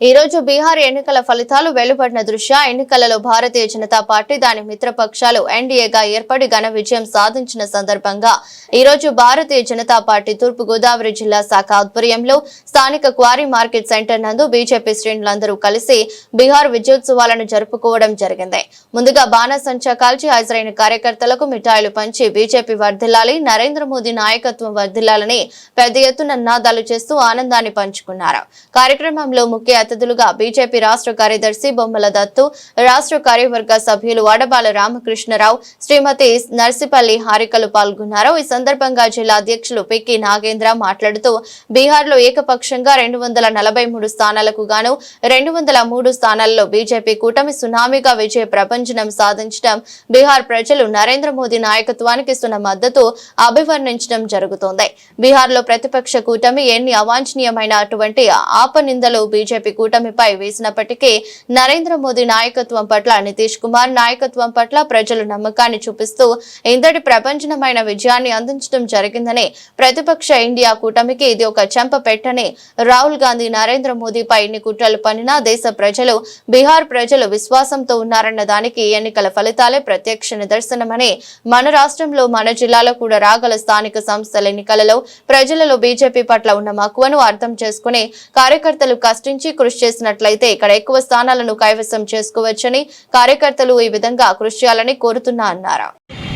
ఈ రోజు బీహార్ ఎన్నికల ఫలితాలు వెలువడిన దృష్ట్యా ఎన్నికలలో భారతీయ జనతా పార్టీ దాని మిత్రపక్షాలు ఎన్డీఏగా ఏర్పడి ఘన విజయం సాధించిన సందర్భంగా ఈ రోజు భారతీయ జనతా పార్టీ తూర్పు గోదావరి జిల్లా శాఖ ఆధ్వర్యంలో స్థానిక క్వారీ మార్కెట్ సెంటర్ నందు బీజేపీ శ్రేణులందరూ కలిసి బీహార్ విజయోత్సవాలను జరుపుకోవడం జరిగింది. ముందుగా బాణసంచా కాల్చి హాజరైన కార్యకర్తలకు మిఠాయిలు పంచి బీజేపీ వర్ధిల్లాలి నరేంద్ర మోదీ నాయకత్వం వర్ధిల్లాలని పెద్ద ఎత్తున నినాదాలు చేస్తూ ఆనందాన్ని పంచుకున్నారు. కార్యక్రమంలో ముఖ్య అతిథులుగా బీజేపీ రాష్ట్ర కార్యదర్శి బొమ్మల దత్తు రాష్ట్ర కార్యవర్గ సభ్యులు వడబాల రామకృష్ణరావు శ్రీమతి నర్సిపల్లి హారికలు పాల్గొన్నారు. ఈ సందర్భంగా జిల్లా అధ్యక్షులు పిక్కి నాగేంద్ర మాట్లాడుతూ బీహార్లో ఏకపక్షంగా రెండు వందల నలభై మూడు స్థానాలకు గాను రెండు వందల మూడు స్థానాల్లో బీజేపీ కూటమి సునామీగా విజయ ప్రపంచనం సాధించడం బీహార్ ప్రజలు నరేంద్ర మోదీ నాయకత్వానికి ఇస్తున్న మద్దతు అభివర్ణించడం జరుగుతోంది. బీహార్లో ప్రతిపక్ష కూటమి ఎన్ని అవాంఛనీయమైన అటువంటి ఆపనిందలు బీజేపీ కూటమిపై వేసినప్పటికీ నరేంద్ర మోదీ నాయకత్వం పట్ల నితీష్ కుమార్ నాయకత్వం పట్ల ప్రజలు నమ్మకాన్ని చూపిస్తూ ఇంతటి ప్రపంచమైన విజయాన్ని అందించడం జరిగిందని ప్రతిపక్ష ఇండియా కూటమికి ఇది ఒక చెంప పెట్టని రాహుల్ గాంధీ నరేంద్ర మోదీపై ఎన్ని కుట్రలు పనినా దేశ ప్రజలు బీహార్ ప్రజలు విశ్వాసంతో ఉన్నారన్న దానికి ఎన్నికల ఫలితాలే ప్రత్యక్ష నిదర్శనమని మన రాష్ట్రంలో మన జిల్లాలో కూడా రాగల స్థానిక సంస్థల ఎన్నికలలో ప్రజలలో బీజేపీ పట్ల ఉన్న మక్కువను అర్థం చేసుకుని కార్యకర్తలు కష్టించి కృషి చేసినట్లయితే ఇక్కడ ఎక్కువ స్థానాలను కైవసం చేసుకోవచ్చని కార్యకర్తలు ఈ విధంగా కృషి చేయాలని కోరుతున్నా అన్నారు?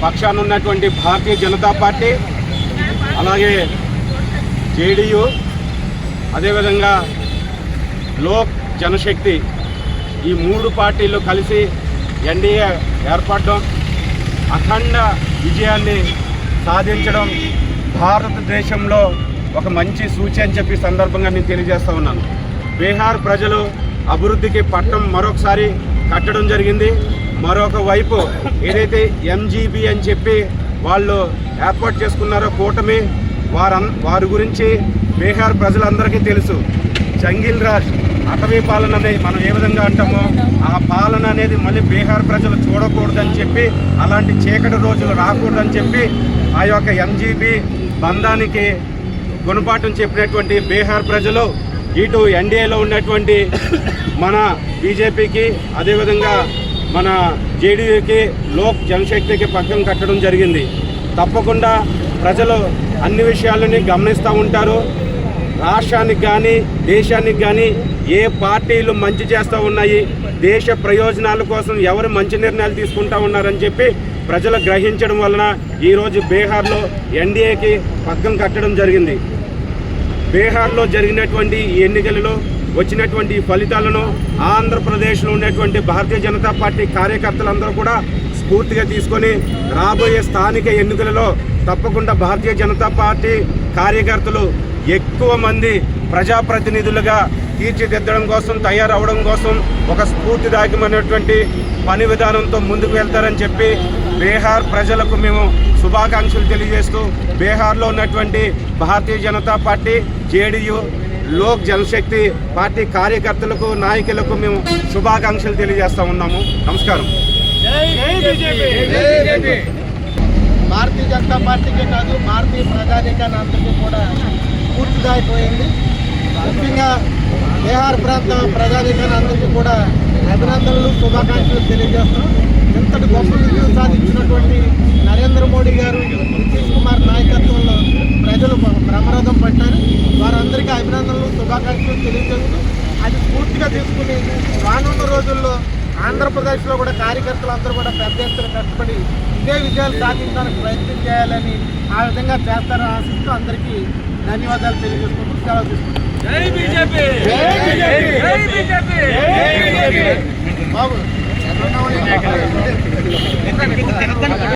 పక్షానున్నటువంటి భారతీయ జనతా పార్టీ అలాగే జేడీయూ అదేవిధంగా లోక్ జనశక్తి ఈ మూడు పార్టీలు కలిసి ఎన్డీఏ ఏర్పడడం అఖండ విజయాన్ని సాధించడం భారతదేశంలో ఒక మంచి సూచి అని చెప్పి సందర్భంగా నేను తెలియజేస్తా ఉన్నాను. బీహార్ ప్రజలు అభివృద్ధికి పట్టం మరొకసారి కట్టడం జరిగింది. మరొక వైపు ఏదైతే ఎంజీబీ అని చెప్పి వాళ్ళు ఏర్పాటు చేసుకున్నారో కూటమి వారం వారి గురించి బీహార్ ప్రజలందరికీ తెలుసు. జంగిల్ రాజ్ అటవీ పాలన అనేది మనం ఏ విధంగా అంటామో ఆ పాలన అనేది మళ్ళీ బీహార్ ప్రజలు చూడకూడదని చెప్పి అలాంటి చీకటి రోజులు రాకూడదని చెప్పి ఆ యొక్క ఎంజీబీ బంధానికి గుణపాఠం చెప్పినటువంటి బీహార్ ప్రజలు ఇటు ఎన్డీఏలో ఉన్నటువంటి మన బీజేపీకి అదేవిధంగా మన జేడీయూకి లోక్ జనశక్తికి పక్కన కట్టడం జరిగింది. తప్పకుండా ప్రజలు అన్ని విషయాలని గమనిస్తూ ఉంటారు. రాష్ట్రానికి కానీ దేశానికి కానీ ఏ పార్టీలు మంచి చేస్తూ ఉన్నాయి దేశ ప్రయోజనాల కోసం ఎవరు మంచి నిర్ణయాలు తీసుకుంటా ఉన్నారని చెప్పి ప్రజలు గ్రహించడం వలన ఈరోజు బీహార్లో ఎన్డీఏకి పక్కన కట్టడం జరిగింది. బీహార్లో జరిగినటువంటి ఈ ఎన్నికలలో వచ్చినటువంటి ఫలితాలను ఆంధ్రప్రదేశ్లో ఉన్నటువంటి భారతీయ జనతా పార్టీ కార్యకర్తలందరూ కూడా స్ఫూర్తిగా తీసుకొని రాబోయే స్థానిక ఎన్నికలలో తప్పకుండా భారతీయ జనతా పార్టీ కార్యకర్తలు ఎక్కువ మంది ప్రజాప్రతినిధులుగా తీర్చిదిద్దడం కోసం తయారవడం కోసం ఒక స్ఫూర్తిదాయకమైనటువంటి పని విధానంతో ముందుకు వెళ్తారని చెప్పి బీహార్ ప్రజలకు మేము శుభాకాంక్షలు తెలియజేస్తూ బీహార్లో ఉన్నటువంటి Bharatiya Janata Party JDU Lok Janshakti Party కార్యకర్తలకు నాయకులకు మేము శుభాకాంక్షలు తెలియజేస్తా ఉన్నాము. నమస్కారం. భారతీయ జనతా పార్టీకే కాదు భారతీయ ప్రజానీకాన్ని అందరికీ కూడా పూర్తిదాయిపోయింది ముఖ్యంగా బీహార్ ప్రాంత ప్రజానీకాన్ని అందరికీ కూడా అభినందనలు శుభాకాంక్షలు తెలియజేస్తున్నాం. ఇంతటి గొప్ప విజయం సాధించినటువంటి నరేంద్ర మోడీ గారు నితీష్ కుమార్ నాయకత్వంలో ప్రజలు బ్రహ్మరథం పట్టారు. శుభాకాంక్షలు తెలియజేస్తూ అది పూర్తిగా తీసుకుని రానున్న రోజుల్లో ఆంధ్రప్రదేశ్లో కూడా కార్యకర్తలు అందరూ కూడా పెద్ద ఎత్తున కష్టపడి ఇదే విజయాలు సాధించడానికి ప్రయత్నం చేయాలని ఆ విధంగా చేస్తారని ఆశిస్తూ అందరికీ ధన్యవాదాలు తెలియజేసుకుంటూ సెలవు తీసుకుంటాం బాబు